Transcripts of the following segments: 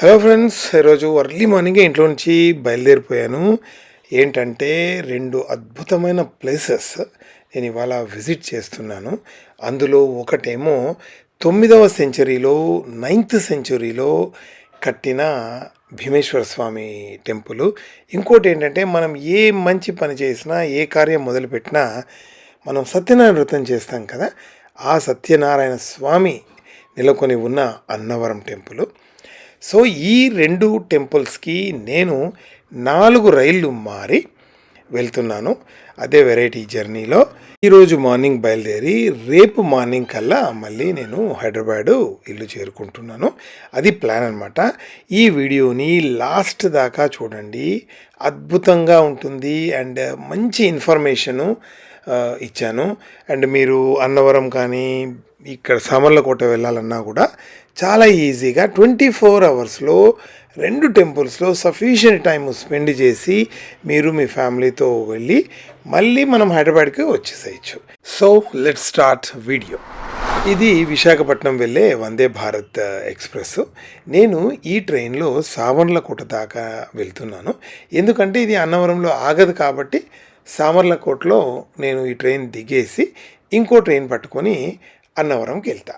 Hello friends ఈరోజు early మార్నింగే ఇంట్లో నుంచి బయలుదేరిపోయాను. ఏంటంటే రెండు అద్భుతమైన ప్లేసెస్ నేను ఇవాళ విజిట్ చేస్తున్నాను. అందులో ఒకటేమో తొమ్మిదవ సెంచరీలో నైన్త్ సెంచరీలో కట్టిన భీమేశ్వర స్వామి టెంపుల్. ఇంకోటి ఏంటంటే మనం ఏ మంచి పని చేసినా ఏ కార్యం మొదలుపెట్టినా మనం సత్యనారాయణ వ్రతం చేస్తాం కదా. ఆ సత్యనారాయణ స్వామి నెలకొని ఉన్న అన్నవరం టెంపుల్. సో ఈ రెండు టెంపుల్స్కి నేను నాలుగు రైళ్ళు మారి వెళ్తున్నాను. అదే వెరైటీ జర్నీలో. ఈరోజు మార్నింగ్ బయలుదేరి రేపు మార్నింగ్ కల్లా మళ్ళీ నేను హైదరాబాదు ఇల్లు చేరుకుంటున్నాను. అది ప్లాన్ అనమాట ఈ వీడియోని లాస్ట్ దాకా చూడండి. అద్భుతంగా ఉంటుంది అండ్ మంచి ఇన్ఫర్మేషను ఇచ్చాను. అండ్ మీరు అన్నవరం కానీ ఇక్కడ సామర్లకోట వెళ్ళాలన్నా కూడా చాలా ఈజీగా ట్వంటీ ఫోర్ అవర్స్లో రెండు టెంపుల్స్లో సఫిషియెంట్ టైం స్పెండ్ చేసి మీరు మీ ఫ్యామిలీతో వెళ్ళి మళ్ళీ మనం హైదరాబాద్కి వచ్చేసేయచ్చు. So let start video. ఇది విశాఖపట్నం వెళ్ళే వందే భారత్ ఎక్స్ప్రెస్. నేను ఈ ట్రైన్లో సామర్లకోట దాకా వెళ్తున్నాను. ఎందుకంటే ఇది అన్నవరంలో ఆగదు కాబట్టి సామర్లకోటలో నేను ఈ ట్రైన్ దిగేసి ఇంకో ట్రైన్ పట్టుకొని అన్నవరంకి వెళ్తా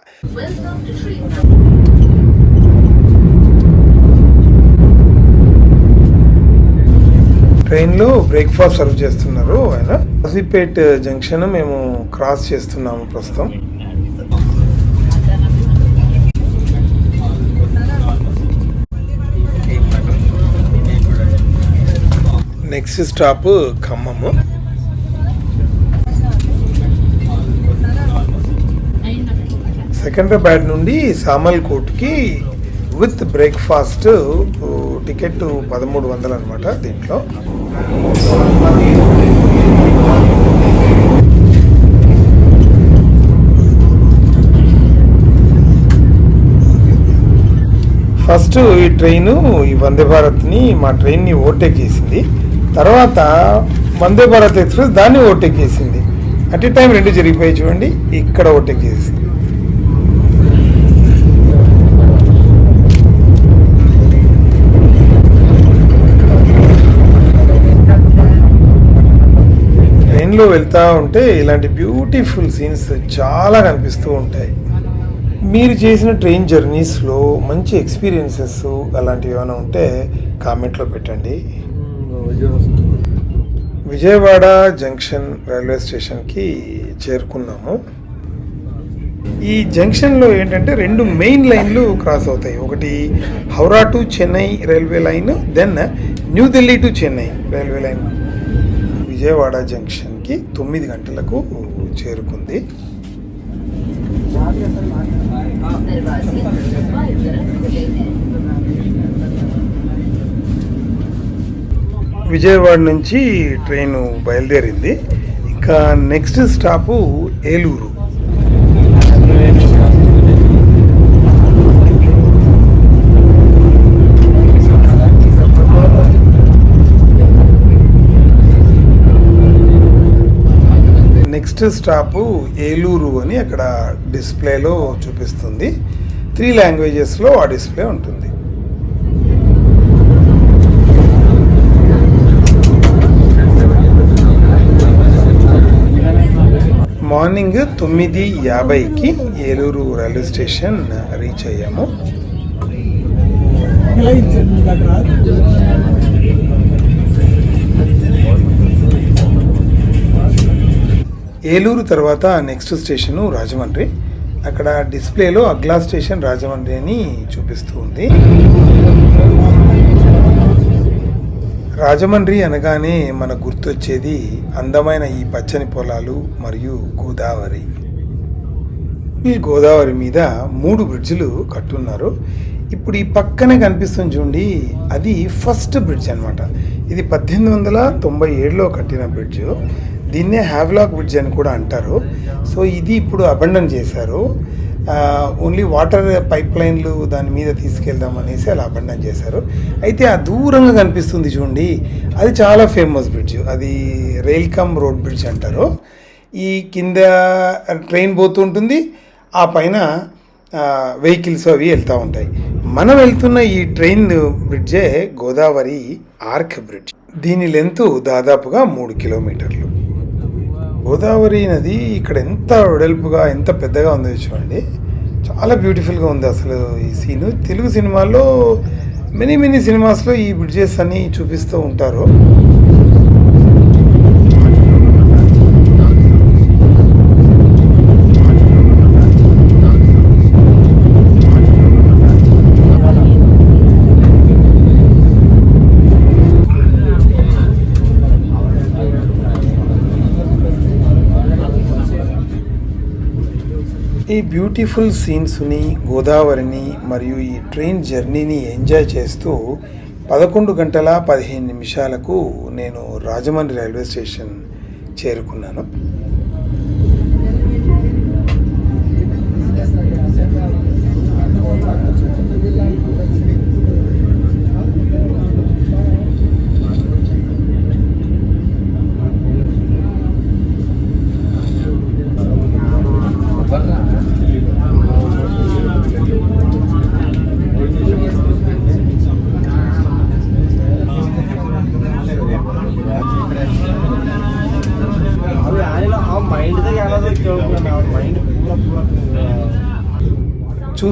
ట్రైన్లో బ్రేక్ఫాస్ట్ సర్వ్ చేస్తున్నారు ఆయన. కాజీపేట్ జంక్షన్ మేము క్రాస్ చేస్తున్నాము ప్రస్తుతం. Next stop Khammam. సెకండ్రాబాద్ నుండి సామల్కోట్కి విత్ బ్రేక్ఫాస్ట్ టికెట్ పదమూడు వందలు అనమాట దీంట్లో. ఫస్ట్ ఈ ట్రైన్ ఈ వందే భారత్ని మా ట్రైన్ని ఓవర్టేక్ చేసింది. తర్వాత వందే భారత్ ఎక్స్ప్రెస్ దాన్ని ఓవర్టేక్ చేసింది. అట్ ఏ టైం రెండు జరిగిపోయి చూడండి ఇక్కడ ఓవర్టేక్ చేసింది. ట్రైన్లో వెళ్తూ ఉంటే ఇలాంటి బ్యూటిఫుల్ సీన్స్ చాలా కనిపిస్తూ ఉంటాయి. మీరు చేసిన ట్రైన్ జర్నీస్లో మంచి ఎక్స్పీరియన్సెస్ అలాంటివి ఏమైనా ఉంటే కామెంట్లో పెట్టండి. విజయవాడ జంక్షన్ రైల్వే స్టేషన్కి చేరుకున్నాము. ఈ జంక్షన్లో ఏంటంటే రెండు మెయిన్ లైన్లు క్రాస్ అవుతాయి. ఒకటి Howrah to Chennai railway line then new Delhi to Chennai railway line. Vijayawada junction. కి తొమ్మిది గంటలకు చేరుకుంది. విజయవాడ నుంచి ట్రైన్ బయలుదేరింది. ఇంకా next stop Eluru. Next stop Eluru అని అక్కడ డిస్ప్లేలో చూపిస్తుంది. త్రీ లాంగ్వేజెస్లో ఆ డిస్ప్లే ఉంటుంది. మార్నింగ్ తొమ్మిది యాభైకి ఏలూరు రైల్వే స్టేషన్ రీచ్ అయ్యాము. ఏలూరు తర్వాత నెక్స్ట్ స్టేషను రాజమండ్రి. అక్కడ డిస్ప్లేలో అగ్లా స్టేషన్ రాజమండ్రి అని చూపిస్తూ ఉంది. రాజమండ్రి అనగానే మన గుర్తొచ్చేది అందమైన ఈ పచ్చని పొలాలు మరియు గోదావరి. ఈ గోదావరి మీద మూడు బ్రిడ్జిలు కట్టున్నారు. ఇప్పుడు ఈ పక్కనే కనిపిస్తుంది చూడండి అది ఫస్ట్ బ్రిడ్జ్ అనమాట ఇది పద్దెనిమిది వందల తొంభై ఏడులో కట్టిన బ్రిడ్జ్ దీన్నే హ్యావ్లాక్ బ్రిడ్జ్ అని కూడా అంటారు. సో ఇది ఇప్పుడు అబండన్ చేశారు. ఓన్లీ వాటర్ పైప్ లైన్లు దాని మీద తీసుకెళ్దాం అనేసి అలా అబండన్ చేశారు. అయితే ఆ దూరంగా కనిపిస్తుంది చూడండి అది చాలా ఫేమస్ బ్రిడ్జ్ అది రైల్ కమ్ రోడ్ బ్రిడ్జ్ అంటారు. ఈ కింద ట్రైన్ పోతుంటుంది ఆ పైన వెహికల్స్ అవి వెళ్తూ ఉంటాయి. మనం వెళ్తున్న ఈ ట్రైన్ బ్రిడ్జే గోదావరి ఆర్క్ బ్రిడ్జ్ దీని లెంత్ దాదాపుగా మూడు కిలోమీటర్లు. గోదావరి నది ఇక్కడ ఎంత వెడల్పుగా ఎంత పెద్దగా ఉందో చూడండి. చాలా బ్యూటిఫుల్గా ఉంది అసలు ఈ సీను. తెలుగు సినిమాల్లో మెనీ మెనీ సినిమాస్లో ఈ బ్రిడ్జెస్ అన్ని చూపిస్తూ ఉంటారు. ఈ బ్యూటిఫుల్ సీన్స్ని గోదావరిని మరియు ఈ ట్రైన్ జర్నీని ఎంజాయ్ చేస్తూ పదకొండు గంటల పదిహేను నిమిషాలకు నేను రాజమండ్రి రైల్వే స్టేషన్ చేరుకున్నాను.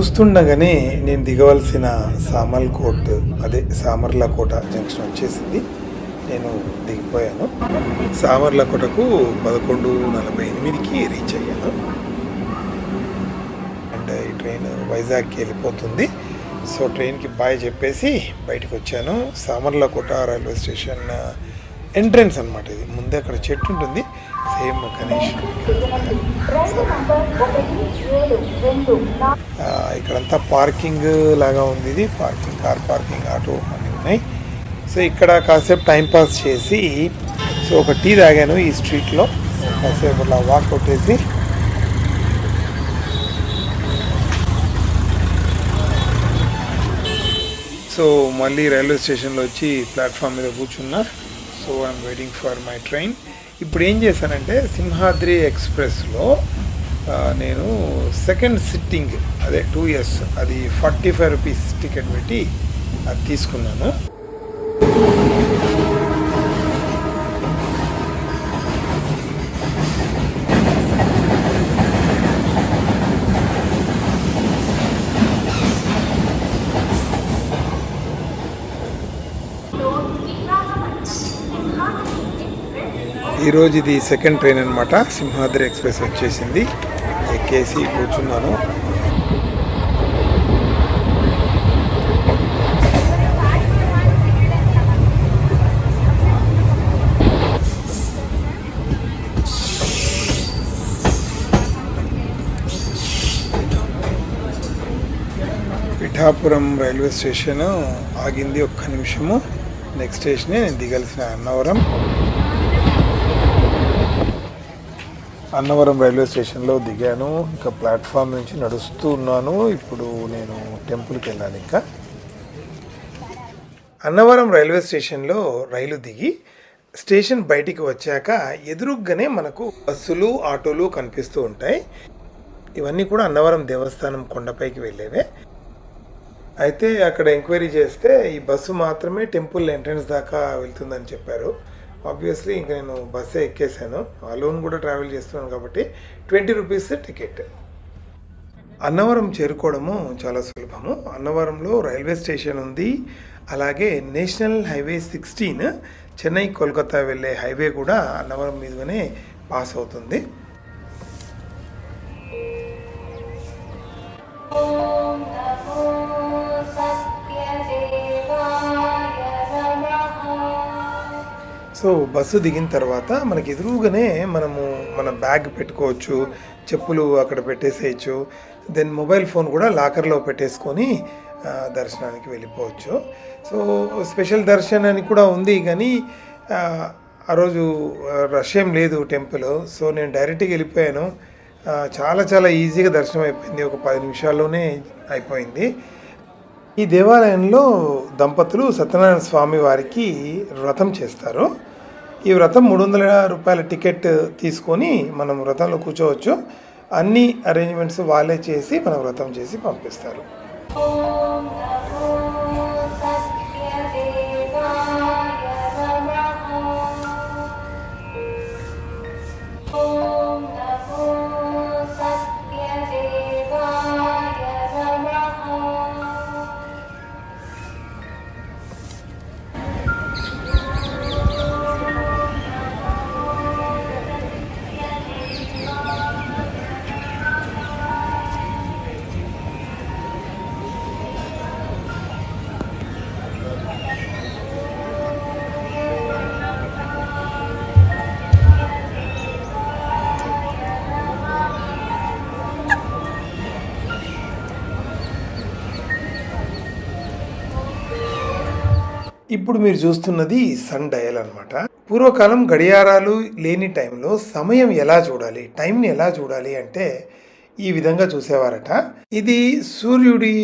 చూస్తుండగానే నేను దిగవలసిన సామర్లకోట్ అదే సామర్లకోట జంక్షన్ వచ్చేసింది. నేను దిగిపోయాను. సామర్లకోటకు పదకొండు నలభై ఎనిమిదికి రీచ్ అయ్యాను. అండ్ ఈ ట్రైన్ వైజాగ్కి వెళ్ళిపోతుంది. సో ట్రైన్కి బాయ్ చెప్పేసి బయటకు వచ్చాను. సామర్లకోట రైల్వే స్టేషన్ ఎంట్రన్స్ అనమాట ఇది. ముందే అక్కడ చెట్టు ఉంటుంది. సేమ్ గణేష్. ఇక్కడంతా పార్కింగ్ లాగా ఉంది ఇది. పార్కింగ్ కార్ పార్కింగ్ ఆటో అన్నీ ఉన్నాయి. సో ఇక్కడ కాసేపు టైం పాస్ చేసి సో ఒక టీ తాగాను ఈ స్ట్రీట్లో. కాసేపు అలా వాక్ కొట్టేసి సో మళ్ళీ రైల్వే స్టేషన్లో వచ్చి ప్లాట్ఫామ్ మీద కూర్చున్నా. So I'm waiting for my train. ఇప్పుడు ఏం చేశానంటే సింహాద్రి ఎక్స్ప్రెస్లో నేను సెకండ్ సిట్టింగ్ అదే టూ ఇయర్స్ అది ఫార్టీ ఫైవ్ రూపీస్ టికెట్ పెట్టి అది తీసుకున్నాను. ఈరోజు ఇది సెకండ్ ట్రైన్ అనమాట సింహాద్రి ఎక్స్ప్రెస్ వచ్చేసింది. ఎక్కేసి కూర్చున్నాను. పిఠాపురం రైల్వే స్టేషన్ ఆగింది ఒక్క నిమిషము. నెక్స్ట్ స్టేషనే నేను దిగాల్సిన అన్నవరం. అన్నవరం రైల్వే స్టేషన్లో దిగాను. ఇంకా ప్లాట్ఫామ్ నుంచి నడుస్తూ ఉన్నాను. ఇప్పుడు నేను టెంపుల్కి వెళ్ళాలి ఇంకా. అన్నవరం రైల్వే స్టేషన్లో రైలు దిగి స్టేషన్ బయటికి వచ్చాక ఎదురుగ్గానే మనకు బస్సులు ఆటోలు కనిపిస్తూ ఉంటాయి. ఇవన్నీ కూడా అన్నవరం దేవస్థానం కొండపైకి వెళ్ళేవే. అయితే అక్కడ ఎంక్వైరీ చేస్తే ఈ బస్సు మాత్రమే టెంపుల్ ఎంట్రన్స్ దాకా వెళ్తుందని చెప్పారు. ఆబ్వియస్లీ ఇంకా నేను బస్సే ఎక్కేసాను. అలోన్ కూడా ట్రావెల్ చేస్తున్నాను కాబట్టి ట్వంటీ రూపీస్ టికెట్ అన్నవరం చేరుకోవడము చాలా సులభము. అన్నవరంలో రైల్వే స్టేషన్ ఉంది. అలాగే national highway sixteen Chennai Kolkata వెళ్ళే హైవే కూడా అన్నవరం మీదుగానే పాస్ అవుతుంది. సో బస్సు దిగిన తర్వాత మనకి ఎదురుగానే మనము మన బ్యాగ్ పెట్టుకోవచ్చు చెప్పులు అక్కడ పెట్టేసేయచ్చు దెన్ మొబైల్ ఫోన్ కూడా లాకర్లో పెట్టేసుకొని దర్శనానికి వెళ్ళిపోవచ్చు. సో స్పెషల్ దర్శనానికి కూడా ఉంది కానీ ఆ, రోజు రష్ ఏం లేదు టెంపుల్. సో నేను డైరెక్ట్గా వెళ్ళిపోయాను. చాలా చాలా ఈజీగా దర్శనం అయిపోయింది. ఒక పది నిమిషాల్లోనే అయిపోయింది. ఈ దేవాలయంలో దంపతులు సత్యనారాయణ స్వామి వారికి వ్రతం చేస్తారు. ఈ వ్రతం మూడు వందల రూపాయల టికెట్ తీసుకొని మనం వ్రతంలో కూర్చోవచ్చు. అన్ని అరేంజ్మెంట్స్ వాళ్ళే చేసి మనం వ్రతం చేసి పంపిస్తారు. ఇప్పుడు మీరు చూస్తున్నది సన్ డయల్ అనమాట పూర్వకాలం గడియారాలు లేని టైంలో సమయం ఎలా చూడాలి టైంని ఎలా చూడాలి అంటే ఈ విధంగా చూసేవారట. ఇది సూర్యుడి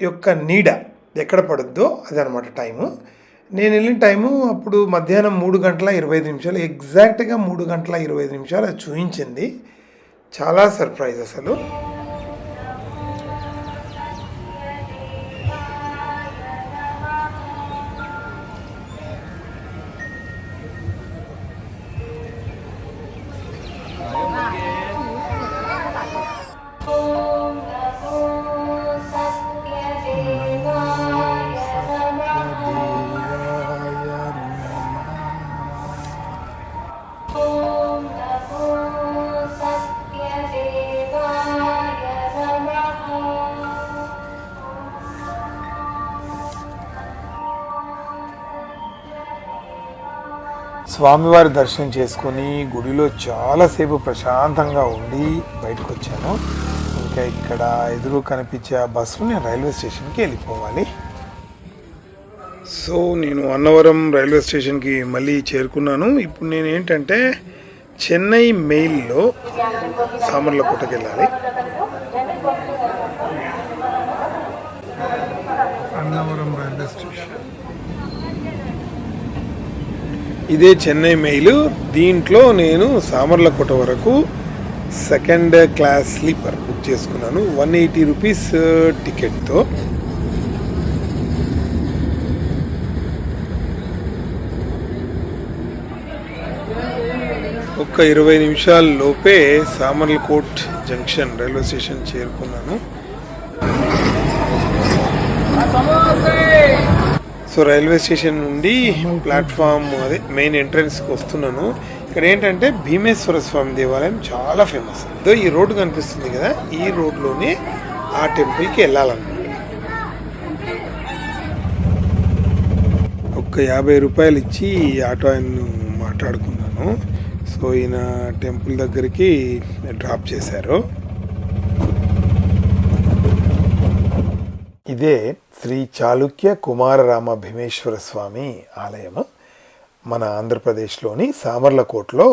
యొక్క నీడ ఎక్కడ పడుద్దో అదనమాట టైము. నేను వెళ్ళిన టైము అప్పుడు మధ్యాహ్నం మూడు గంటల ఇరవై ఐదు నిమిషాలు ఎగ్జాక్ట్గా మూడు గంటల ఇరవై ఐదు నిమిషాలు అది చూపించింది చాలా సర్ప్రైజ్ అసలు. స్వామివారి దర్శనం చేసుకొని గుడిలో చాలాసేపు ప్రశాంతంగా ఉండి బయటకు వచ్చాను ఇంకా ఇక్కడ ఎదురు కనిపించే ఆ బస్సు నేను రైల్వే స్టేషన్కి వెళ్ళిపోవాలి. సో నేను అన్నవరం రైల్వే స్టేషన్కి మళ్ళీ చేరుకున్నాను. ఇప్పుడు నేను ఏంటంటే చెన్నై మెయిల్లో సామర్లకోటకి వెళ్ళాలి అన్నవరం రైల్వే స్టేషన్ ఇదే చెన్నై మెయిల్. దీంట్లో నేను సామర్లకోట వరకు సెకండ్ క్లాస్ స్లీపర్ బుక్ చేసుకున్నాను. వన్ ఎయిటీ రూపీస్ uh, టికెట్తో. ఒక్క ఇరవై నిమిషాల లోపే సామర్లకోట్ జంక్షన్ రైల్వే స్టేషన్ చేరుకున్నాను. సో రైల్వే స్టేషన్ నుండి ప్లాట్ఫామ్ అదే మెయిన్ ఎంట్రన్స్కి వస్తున్నాను. ఇక్కడ ఏంటంటే భీమేశ్వర స్వామి దేవాలయం చాలా ఫేమస్. ఇదో ఈ రోడ్డు కనిపిస్తుంది కదా ఈ రోడ్లోనే ఆ టెంపుల్కి వెళ్ళాలన్నమాట. ఒక్క యాభై రూపాయలు ఇచ్చి ఈ ఆటో ఆయన మాట్లాడుకున్నాను. సో ఈయన టెంపుల్ దగ్గరికి డ్రాప్ చేశారు. ఇదే శ్రీ చాళుక్య కుమారరామ భీమేశ్వర స్వామి ఆలయము మన ఆంధ్రప్రదేశ్లోని సామర్లకోటలో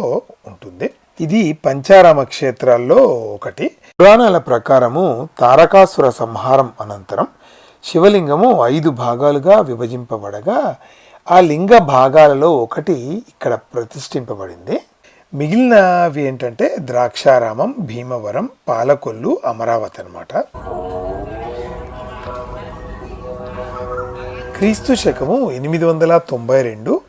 ఉంటుంది. ఇది పంచారామ క్షేత్రాల్లో ఒకటి. పురాణాల ప్రకారము తారకాసుర సంహారం అనంతరం శివలింగము ఐదు భాగాలుగా విభజింపబడగా ఆ లింగ భాగాలలో ఒకటి ఇక్కడ ప్రతిష్ఠింపబడింది. మిగిలినవి ఏంటంటే ద్రాక్షారామం భీమవరం పాలకొల్లు అమరావతి అన్నమాట. క్రీస్తు శకము ఎనిమిది వందల తొంభై రెండు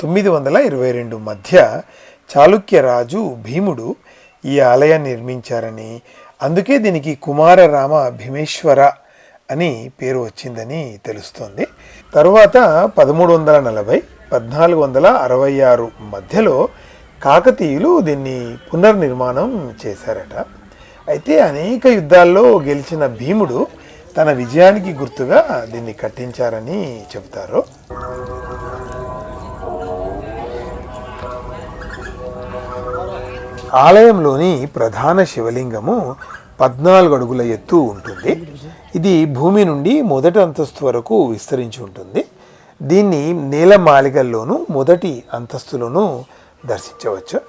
తొమ్మిది వందల ఇరవై రెండు మధ్య చాళుక్య రాజు భీముడు ఈ ఆలయాన్ని నిర్మించారని అందుకే దీనికి కుమారరామ భీమేశ్వర అని పేరు వచ్చిందని తెలుస్తోంది. తరువాత పదమూడు వందల నలభై పద్నాలుగు వందల అరవై ఆరు మధ్యలో కాకతీయులు దీన్ని పునర్నిర్మాణం చేశారట. అయితే అనేక యుద్ధాల్లో గెలిచిన భీముడు తన విజయానికి గుర్తుగా దీన్ని కట్టించారని చెబుతారు. ఆలయంలోని ప్రధాన శివలింగము పద్నాలుగు అడుగుల ఎత్తు ఉంటుంది. ఇది భూమి నుండి మొదటి అంతస్తు వరకు విస్తరించి ఉంటుంది. దీన్ని నీలమాలిగల్లోనూ మొదటి అంతస్తులోనూ దర్శించవచ్చు.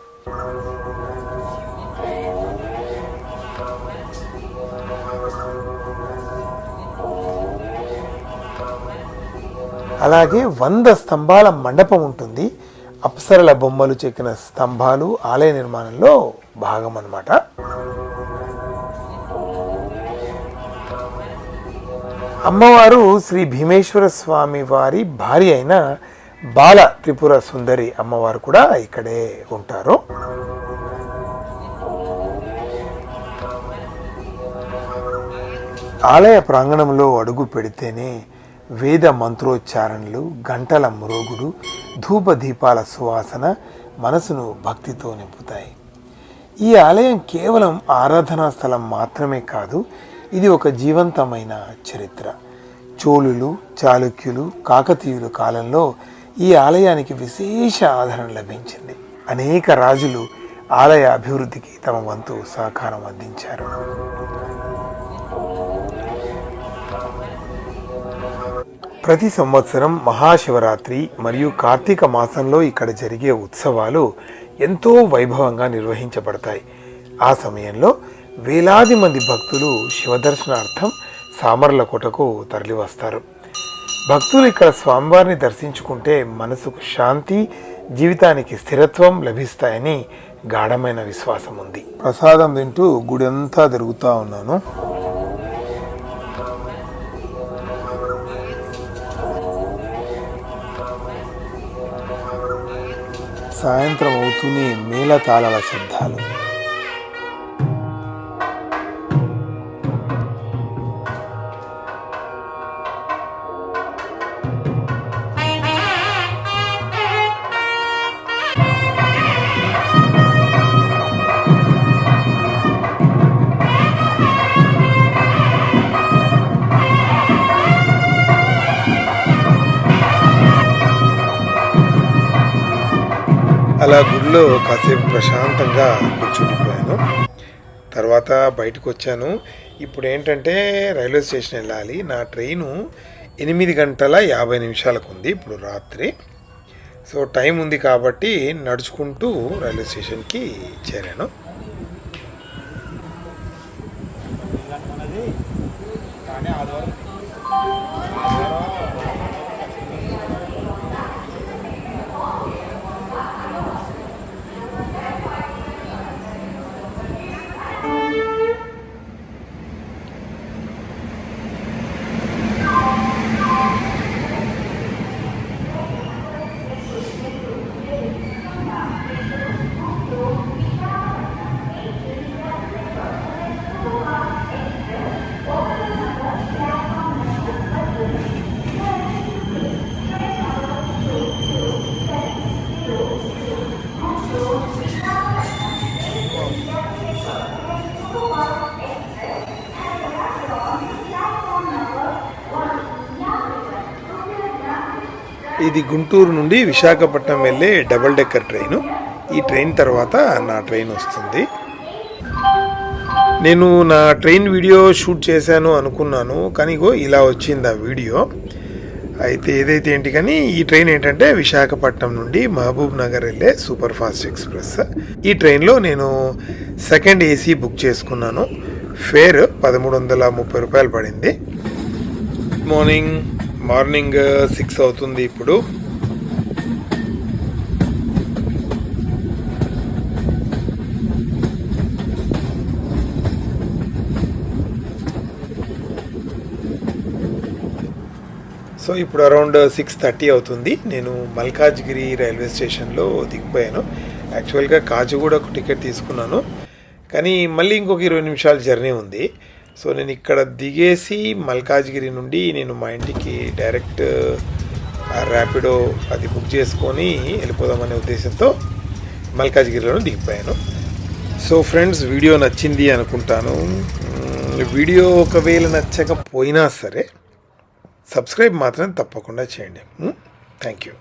అలాగే వంద స్తంభాల మండపం ఉంటుంది. అప్సరల బొమ్మలు చెక్కిన స్తంభాలు ఆలయ నిర్మాణంలో భాగం అన్నమాట. అమ్మవారు శ్రీ భీమేశ్వర స్వామి వారి భార్య అయిన బాల త్రిపుర సుందరి అమ్మవారు కూడా ఇక్కడే ఉంటారు. ఆలయ ప్రాంగణంలో అడుగు పెడితేనే వేద మంత్రోచ్చారణలు గంటల మ్రోగుడు ధూపదీపాల సువాసన మనసును భక్తితో నింపుతాయి. ఈ ఆలయం కేవలం ఆరాధనా స్థలం మాత్రమే కాదు ఇది ఒక జీవంతమైన చరిత్ర. చోళులు చాళుక్యులు కాకతీయుల కాలంలో ఈ ఆలయానికి విశేష ఆదరణ లభించింది. అనేక రాజులు ఆలయ అభివృద్ధికి తమ వంతు సహకారం అందించారు. ప్రతి సంవత్సరం మహాశివరాత్రి మరియు కార్తీక మాసంలో ఇక్కడ జరిగే ఉత్సవాలు ఎంతో వైభవంగా నిర్వహించబడతాయి. ఆ సమయంలో వేలాది మంది భక్తులు శివదర్శనార్థం సామర్లకోటకు తరలివస్తారు. భక్తులు ఇక్కడ స్వామివారిని దర్శించుకుంటే మనసుకు శాంతి జీవితానికి స్థిరత్వం లభిస్తాయని గాఢమైన విశ్వాసం ఉంది ప్రసాదం తింటూ గుడి అంతా తిరుగుతూ ఉన్నాను. సాయంత్రం అవుతూనే మేళతాళాల శబ్దాలు. అలా గుడిలో కాసేపు ప్రశాంతంగా కూర్చుండిపోయాను తర్వాత బయటకు వచ్చాను. ఇప్పుడు ఏంటంటే రైల్వే స్టేషన్ వెళ్ళాలి. నా ట్రైను ఎనిమిది గంటల యాభై నిమిషాలకు ఉంది ఇప్పుడు రాత్రి. సో టైం ఉంది కాబట్టి నడుచుకుంటూ రైల్వే స్టేషన్కి చేరాను. కానీ ఇది గుంటూరు నుండి విశాఖపట్నం వెళ్ళే డబుల్ డెక్కర్ ట్రైను. ఈ ట్రైన్ తర్వాత నా ట్రైన్ వస్తుంది. నేను నా ట్రైన్ వీడియో షూట్ చేశాను అనుకున్నాను కానీ ఇలా వచ్చింది ఆ వీడియో. అయితే ఏదైతే ఏంటి కానీ ఈ ట్రైన్ ఏంటంటే విశాఖపట్నం నుండి మహబూబ్ నగర్ వెళ్ళే సూపర్ ఫాస్ట్ ఎక్స్ప్రెస్. ఈ ట్రైన్లో నేను సెకండ్ ఏసీ బుక్ చేసుకున్నాను. ఫేర్ పదమూడు వందల ముప్పై రూపాయలు పడింది. Good morning. మార్నింగ్ సిక్స్ అవుతుంది ఇప్పుడు. సో ఇప్పుడు అరౌండ్ సిక్స్ థర్టీ అవుతుంది. నేను మల్కాజ్గిరి రైల్వే స్టేషన్లో దిగిపోయాను. యాక్చువల్గా కాచిగూడకు టికెట్ తీసుకున్నాను. కానీ మళ్ళీ ఇంకొక ఇరవై నిమిషాల జర్నీ ఉంది. సో నేను ఇక్కడ దిగేసి మల్కాజ్గిరి నుండి నేను మా ఇంటికి డైరెక్ట్ ర్యాపిడో అది బుక్ చేసుకొని వెళ్ళిపోదామనే ఉద్దేశంతో మల్కాజ్గిరిలో దిగిపోయాను. సో ఫ్రెండ్స్ వీడియో నచ్చింది అనుకుంటాను. వీడియో ఒకవేళ నచ్చకపోయినా సరే సబ్స్క్రైబ్ మాత్రం తప్పకుండా చేయండి. Thank you.